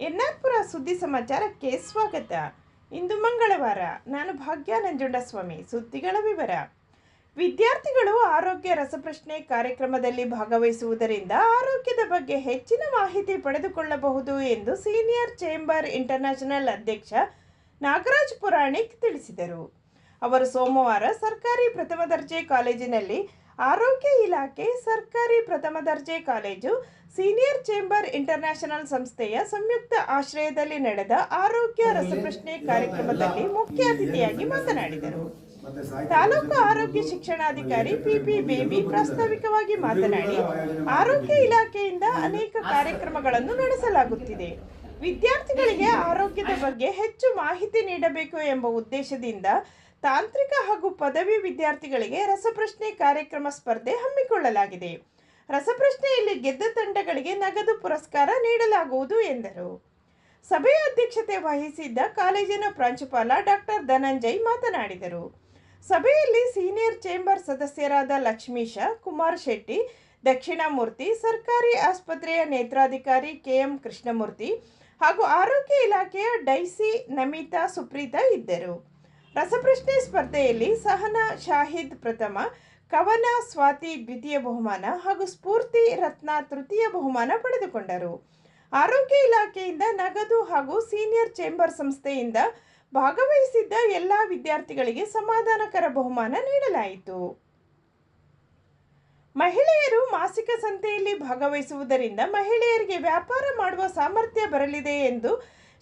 ಎನ್ನಾರ್ಪುರ ಸುದ್ದಿ ಸಮಾಚಾರಕ್ಕೆ ಸ್ವಾಗತ. ಇಂದು ಮಂಗಳವಾರ. ನಾನು ಭಾಗ್ಯ ನಂಜುಂಡಸ್ವಾಮಿ. ಸುದ್ದಿಗಳ ವಿವರ. ವಿದ್ಯಾರ್ಥಿಗಳು ಆರೋಗ್ಯ ರಸಪ್ರಶ್ನೆ ಕಾರ್ಯಕ್ರಮದಲ್ಲಿ ಭಾಗವಹಿಸುವುದರಿಂದ ಆರೋಗ್ಯದ ಬಗ್ಗೆ ಹೆಚ್ಚಿನ ಮಾಹಿತಿ ಪಡೆದುಕೊಳ್ಳಬಹುದು ಎಂದು ಸೀನಿಯರ್ ಚೇಂಬರ್ ಇಂಟರ್ನ್ಯಾಷನಲ್ ಅಧ್ಯಕ್ಷ ನಾಗರಾಜ್ ಪುರಾಣಿಕ್ ತಿಳಿಸಿದರು. ಅವರು ಸೋಮವಾರ ಸರ್ಕಾರಿ ಪ್ರಥಮ ದರ್ಜೆ ಕಾಲೇಜಿನಲ್ಲಿ ಆರೋಗ್ಯ ಇಲಾಖೆ ಸರ್ಕಾರಿ ಪ್ರಥಮ ದರ್ಜೆ ಕಾಲೇಜು ಸೀನಿಯರ್ ಚೇಂಬರ್ ಇಂಟರ್ನ್ಯಾಷನಲ್ ಸಂಸ್ಥೆಯ ಸಂಯುಕ್ತ ಆಶ್ರಯದಲ್ಲಿ ನಡೆದ ಆರೋಗ್ಯ ರಸಪ್ರಶ್ನೆ ಕಾರ್ಯಕ್ರಮದಲ್ಲಿ ಮುಖ್ಯ ಅತಿಥಿಯಾಗಿ ಮಾತನಾಡಿದರು. ತಾಲೂಕು ಆರೋಗ್ಯ ಶಿಕ್ಷಣಾಧಿಕಾರಿ ಪಿಪಿ ಬೇಬಿ ಪ್ರಾಸ್ತಾವಿಕವಾಗಿ ಮಾತನಾಡಿ ಆರೋಗ್ಯ ಇಲಾಖೆಯಿಂದ ಅನೇಕ ಕಾರ್ಯಕ್ರಮಗಳನ್ನು ನಡೆಸಲಾಗುತ್ತಿದೆ. ವಿದ್ಯಾರ್ಥಿಗಳಿಗೆ ಆರೋಗ್ಯದ ಬಗ್ಗೆ ಹೆಚ್ಚು ಮಾಹಿತಿ ನೀಡಬೇಕು ಎಂಬ ಉದ್ದೇಶದಿಂದ ತಾಂತ್ರಿಕ ಹಾಗೂ ಪದವಿ ವಿದ್ಯಾರ್ಥಿಗಳಿಗೆ ರಸಪ್ರಶ್ನೆ ಕಾರ್ಯಕ್ರಮ ಸ್ಪರ್ಧೆ ಹಮ್ಮಿಕೊಳ್ಳಲಾಗಿದೆ. ರಸಪ್ರಶ್ನೆಯಲ್ಲಿ ಗೆದ್ದ ತಂಡಗಳಿಗೆ ನಗದು ಪುರಸ್ಕಾರ ನೀಡಲಾಗುವುದು ಎಂದರು. ಸಭೆಯ ಅಧ್ಯಕ್ಷತೆ ವಹಿಸಿದ್ದ ಕಾಲೇಜಿನ ಪ್ರಾಂಶುಪಾಲ ಡಾಕ್ಟರ್ ಧನಂಜಯ್ ಮಾತನಾಡಿದರು. ಸಭೆಯಲ್ಲಿ ಸೀನಿಯರ್ ಚೇಂಬರ್ ಸದಸ್ಯರಾದ ಲಕ್ಷ್ಮೀಶ, ಕುಮಾರ್ ಶೆಟ್ಟಿ, ದಕ್ಷಿಣಾಮೂರ್ತಿ, ಸರ್ಕಾರಿ ಆಸ್ಪತ್ರೆಯ ನೇತ್ರಾಧಿಕಾರಿ ಕೆಎಂ ಕೃಷ್ಣಮೂರ್ತಿ ಹಾಗೂ ಆರೋಗ್ಯ ಇಲಾಖೆಯ ಡೈಸಿ ನಮಿತಾ ಸುಪ್ರೀತಾ ಇದ್ದರು. ರಸಪ್ರಶ್ನೆ ಸ್ಪರ್ಧೆಯಲ್ಲಿ ಸಹನಾ ಶಾಹಿದ್ ಪ್ರಥಮ, ಕವನ, ಸ್ವಾತಿ ದ್ವಿತೀಯ ಬಹುಮಾನ ಹಾಗೂ ಸ್ಫೂರ್ತಿ ರತ್ನ ತೃತೀಯ ಬಹುಮಾನ ಪಡೆದುಕೊಂಡರು. ಆರೋಗ್ಯ ಇಲಾಖೆಯಿಂದ ನಗದು ಹಾಗೂ ಸೀನಿಯರ್ ಚೇಂಬರ್ ಸಂಸ್ಥೆಯಿಂದ ಭಾಗವಹಿಸಿದ್ದ ಎಲ್ಲ ವಿದ್ಯಾರ್ಥಿಗಳಿಗೆ ಸಮಾಧಾನಕರ ಬಹುಮಾನ ನೀಡಲಾಯಿತು. ಮಹಿಳೆಯರು ಮಾಸಿಕ ಸಂತೆಯಲ್ಲಿ ಭಾಗವಹಿಸುವುದರಿಂದ ಮಹಿಳೆಯರಿಗೆ ವ್ಯಾಪಾರ ಮಾಡುವ ಸಾಮರ್ಥ್ಯ ಬರಲಿದೆ ಎಂದು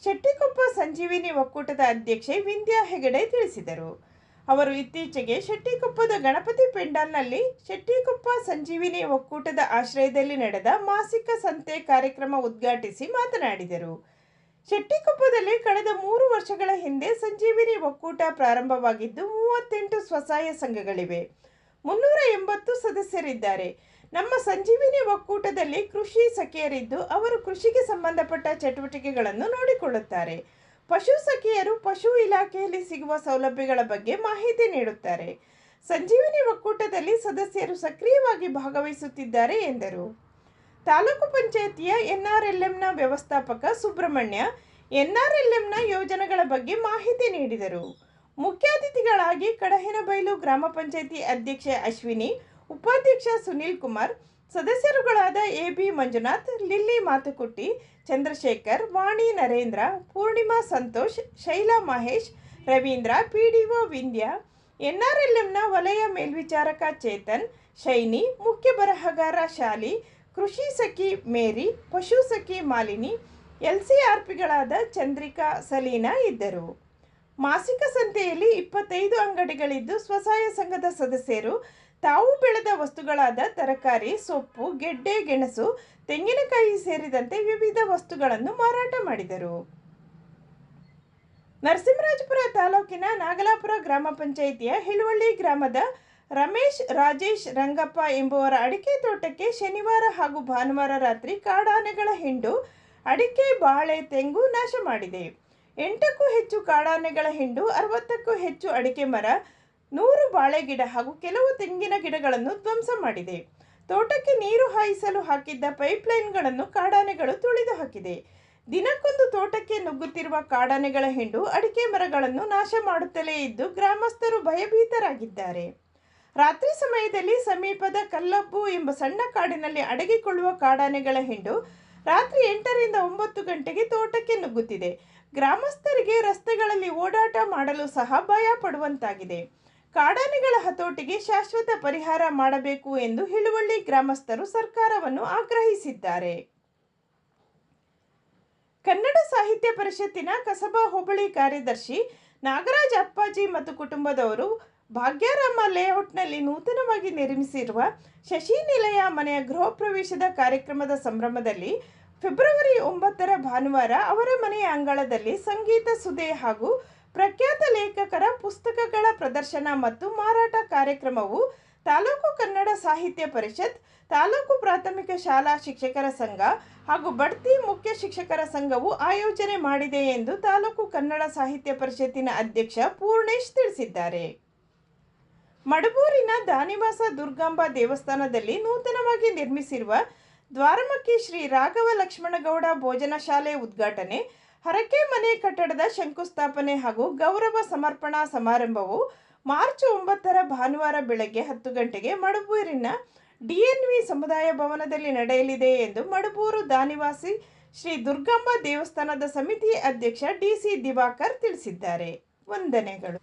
ಶೆಟ್ಟಿಕೊಪ್ಪ ಸಂಜೀವಿನಿ ಒಕ್ಕೂಟದ ಅಧ್ಯಕ್ಷೆ ವಿಂದ್ಯಾ ಹೆಗಡೆ ತಿಳಿಸಿದರು. ಅವರು ಇತ್ತೀಚೆಗೆ ಶೆಟ್ಟಿಕೊಪ್ಪದ ಗಣಪತಿ ಪೆಂಡಾಲ್ನಲ್ಲಿ ಶೆಟ್ಟಿಕೊಪ್ಪ ಸಂಜೀವಿನಿ ಒಕ್ಕೂಟದ ಆಶ್ರಯದಲ್ಲಿ ನಡೆದ ಮಾಸಿಕ ಸಂತೆ ಕಾರ್ಯಕ್ರಮ ಉದ್ಘಾಟಿಸಿ ಮಾತನಾಡಿದರು. ಶೆಟ್ಟಿಕೊಪ್ಪದಲ್ಲಿ ಕಳೆದ ಮೂರು ವರ್ಷಗಳ ಹಿಂದೆ ಸಂಜೀವಿನಿ ಒಕ್ಕೂಟ ಪ್ರಾರಂಭವಾಗಿದ್ದು ಮೂವತ್ತೆಂಟು ಸ್ವಸಹಾಯ ಸಂಘಗಳಿವೆ. ಮುನ್ನೂರ ಎಂಬತ್ತು ಸದಸ್ಯರಿದ್ದಾರೆ. ನಮ್ಮ ಸಂಜೀವಿನಿ ಒಕ್ಕೂಟದಲ್ಲಿ ಕೃಷಿ ಸಖಿಯರಿದ್ದು ಅವರು ಕೃಷಿಗೆ ಸಂಬಂಧಪಟ್ಟ ಚಟುವಟಿಕೆಗಳನ್ನು ನೋಡಿಕೊಳ್ಳುತ್ತಾರೆ. ಪಶು ಸಖಿಯರು ಪಶು ಇಲಾಖೆಯಲ್ಲಿ ಸಿಗುವ ಸೌಲಭ್ಯಗಳ ಬಗ್ಗೆ ಮಾಹಿತಿ ನೀಡುತ್ತಾರೆ. ಸಂಜೀವಿನಿ ಒಕ್ಕೂಟದಲ್ಲಿ ಸದಸ್ಯರು ಸಕ್ರಿಯವಾಗಿ ಭಾಗವಹಿಸುತ್ತಿದ್ದಾರೆ ಎಂದರು. ತಾಲೂಕು ಪಂಚಾಯತಿಯ ಎನ್ಆರ್ಎಲ್ಎಂನ ವ್ಯವಸ್ಥಾಪಕ ಸುಬ್ರಹ್ಮಣ್ಯ ಎನ್ಆರ್ಎಲ್ಎಂನ ಯೋಜನೆಗಳ ಬಗ್ಗೆ ಮಾಹಿತಿ ನೀಡಿದರು. ಮುಖ್ಯ ಅತಿಥಿಗಳಾಗಿ ಕಡಹಿನಬೈಲು ಗ್ರಾಮ ಪಂಚಾಯತಿ ಅಧ್ಯಕ್ಷೆ ಅಶ್ವಿನಿ ಉಪಾಧ್ಯಕ್ಷ Sunil Kumar, ಸದಸ್ಯರುಗಳಾದ A B Manjunath, Lilly Mathukutty, Chandrashekar, Vani Narendra, Poornima Santosh, Shaila Mahesh, Ravindra, PDO Vindya, ಎನ್ಆರ್ಎಲ್ಎಂನ ವಲಯ ಮೇಲ್ವಿಚಾರಕ ಚೇತನ್, ಶೈನಿ, ಮುಖ್ಯ ಬರಹಗಾರ ಶಾಲಿ, ಕೃಷಿ ಸಖಿ ಮೇರಿ, ಪಶು ಸಖಿ ಮಾಲಿನಿ, ಎಲ್ಸಿಆರ್ಪಿಗಳಾದ ಚಂದ್ರಿಕಾ ಸಲೀನಾ ಇದ್ದರು. ಮಾಸಿಕ ಸಂತೆಯಲ್ಲಿ ಇಪ್ಪತ್ತೈದು ಅಂಗಡಿಗಳಿದ್ದು, ಸ್ವಸಹಾಯ ಸಂಘದ ಸದಸ್ಯರು ತಾವು ಬೆಳೆದ ವಸ್ತುಗಳಾದ ತರಕಾರಿ, ಸೊಪ್ಪು, ಗೆಡ್ಡೆ, ಗೆಣಸು, ತೆಂಗಿನಕಾಯಿ ಸೇರಿದಂತೆ ವಿವಿಧ ವಸ್ತುಗಳನ್ನು ಮಾರಾಟ ಮಾಡಿದರು. ನರಸಿಂಹರಾಜಪುರ ತಾಲೂಕಿನ ನಾಗಲಾಪುರ ಗ್ರಾಮ ಪಂಚಾಯಿತಿಯ ಹಿಳುವಳ್ಳಿ ಗ್ರಾಮದ ರಮೇಶ್, ರಾಜೇಶ್, ರಂಗಪ್ಪ ಎಂಬುವರ ಅಡಿಕೆ ತೋಟಕ್ಕೆ ಶನಿವಾರ ಹಾಗೂ ಭಾನುವಾರ ರಾತ್ರಿ ಕಾಡಾನೆಗಳ ಹಿಂಡು, ಅಡಿಕೆ, ಬಾಳೆ, ತೆಂಗು ನಾಶ ಮಾಡಿದೆ ಎಂಟಕ್ಕೂ ಹೆಚ್ಚು ಕಾಡಾನೆಗಳ ಹಿಂಡು, ಅರವತ್ತಕ್ಕೂ ಹೆಚ್ಚು ಅಡಿಕೆ ಮರ ನೂರು ಬಾಳೆ ಗಿಡ ಹಾಗೂ ಕೆಲವು ತೆಂಗಿನ ಗಿಡಗಳನ್ನು ಧ್ವಂಸ ಮಾಡಿದೆ. ತೋಟಕ್ಕೆ ನೀರು ಹಾಯಿಸಲು ಹಾಕಿದ್ದ ಪೈಪ್ಲೈನ್ಗಳನ್ನು ಕಾಡಾನೆಗಳು ತುಳಿದು ಹಾಕಿದೆ. ದಿನಕ್ಕೊಂದು ತೋಟಕ್ಕೆ ನುಗ್ಗುತ್ತಿರುವ ಕಾಡಾನೆಗಳ ಹಿಂಡು ಅಡಿಕೆ ಮರಗಳನ್ನು ನಾಶ ಮಾಡುತ್ತಲೇ ಇದ್ದು ಗ್ರಾಮಸ್ಥರು ಭಯಭೀತರಾಗಿದ್ದಾರೆ. ರಾತ್ರಿ ಸಮಯದಲ್ಲಿ ಸಮೀಪದ ಕಲ್ಲಬ್ಬು ಎಂಬ ಸಣ್ಣ ಕಾಡಿನಲ್ಲಿ ಅಡಗಿಕೊಳ್ಳುವ ಕಾಡಾನೆಗಳ ಹಿಂಡು ರಾತ್ರಿ ಎಂಟರಿಂದ ಒಂಬತ್ತು ಗಂಟೆಗೆ ತೋಟಕ್ಕೆ ನುಗ್ಗುತ್ತಿದೆ. ಗ್ರಾಮಸ್ಥರಿಗೆ ರಸ್ತೆಗಳಲ್ಲಿ ಓಡಾಟ ಮಾಡಲು ಸಹ ಭಯ ಪಡುವಂತಾಗಿದೆ. ಕಾಡಾನೆಗಳ ಹತೋಟಿಗೆ ಶಾಶ್ವತ ಪರಿಹಾರ ಮಾಡಬೇಕು ಎಂದು ಹಿಳುವಳ್ಳಿ ಗ್ರಾಮಸ್ಥರು ಸರ್ಕಾರವನ್ನು ಆಗ್ರಹಿಸಿದ್ದಾರೆ. ಕನ್ನಡ ಸಾಹಿತ್ಯ ಪರಿಷತ್ತಿನ ಕಸಬಾ ಹೋಬಳಿ ಕಾರ್ಯದರ್ಶಿ ನಾಗರಾಜ್ ಅಪ್ಪಾಜಿ ಮತ್ತು ಕುಟುಂಬದವರು ಭಾಗ್ಯರಾಮ ಲೇಔಟ್ನಲ್ಲಿ ನೂತನವಾಗಿ ನಿರ್ಮಿಸಿರುವ ಶಶಿ ನಿಲಯ ಮನೆಯ ಗೃಹ ಪ್ರವೇಶದ ಕಾರ್ಯಕ್ರಮದ ಸಂಭ್ರಮದಲ್ಲಿ ಫೆಬ್ರವರಿ ಒಂಬತ್ತರ ಭಾನುವಾರ ಅವರ ಮನೆಯ ಅಂಗಳದಲ್ಲಿ ಸಂಗೀತ ಸುದೆ ಹಾಗೂ ಪ್ರಖ್ಯಾತ ಲೇಖಕರ ಪುಸ್ತಕಗಳ ಪ್ರದರ್ಶನ ಮತ್ತು ಮಾರಾಟ ಕಾರ್ಯಕ್ರಮವು ತಾಲೂಕು ಕನ್ನಡ ಸಾಹಿತ್ಯ ಪರಿಷತ್, ತಾಲೂಕು ಪ್ರಾಥಮಿಕ ಶಾಲಾ ಶಿಕ್ಷಕರ ಸಂಘ ಹಾಗೂ ಬಡ್ತಿ ಮುಖ್ಯ ಶಿಕ್ಷಕರ ಸಂಘವು ಆಯೋಜನೆ ಮಾಡಿದೆ ಎಂದು ತಾಲೂಕು ಕನ್ನಡ ಸಾಹಿತ್ಯ ಪರಿಷತ್ತಿನ ಅಧ್ಯಕ್ಷ ಪೂರ್ಣೇಶ್ ತಿಳಿಸಿದ್ದಾರೆ. ಮಡಬೂರಿನ ದಾನಿವಾಸ ದುರ್ಗಾಂಬ ದೇವಸ್ಥಾನದಲ್ಲಿ ನೂತನವಾಗಿ ನಿರ್ಮಿಸಿರುವ ದ್ವಾರಮಕ್ಕಿ ಶ್ರೀ ರಾಘವ ಲಕ್ಷ್ಮಣಗೌಡ ಭೋಜನ ಶಾಲೆ ಉದ್ಘಾಟನೆ ಹರಕೆ ಮನೆ ಕಟ್ಟಡದ ಶಂಕುಸ್ಥಾಪನೆ ಹಾಗೂ ಗೌರವ ಸಮರ್ಪಣಾ ಸಮಾರಂಭವು ಮಾರ್ಚ್ ಒಂಬತ್ತರ ಭಾನುವಾರ ಬೆಳಗ್ಗೆ ಹತ್ತು ಗಂಟೆಗೆ ಮಡಬೂರಿನ ಡಿಎನ್ವಿ ಸಮುದಾಯ ಭವನದಲ್ಲಿ ನಡೆಯಲಿದೆ ಎಂದು ಮಡಬೂರು ದಾನಿವಾಸಿ ಶ್ರೀ ದುರ್ಗಮ್ಮ ದೇವಸ್ಥಾನದ ಸಮಿತಿ ಅಧ್ಯಕ್ಷ ಡಿಸಿ ದಿವಾಕರ್ ತಿಳಿಸಿದ್ದಾರೆ. ವಂದನೆಗಳು.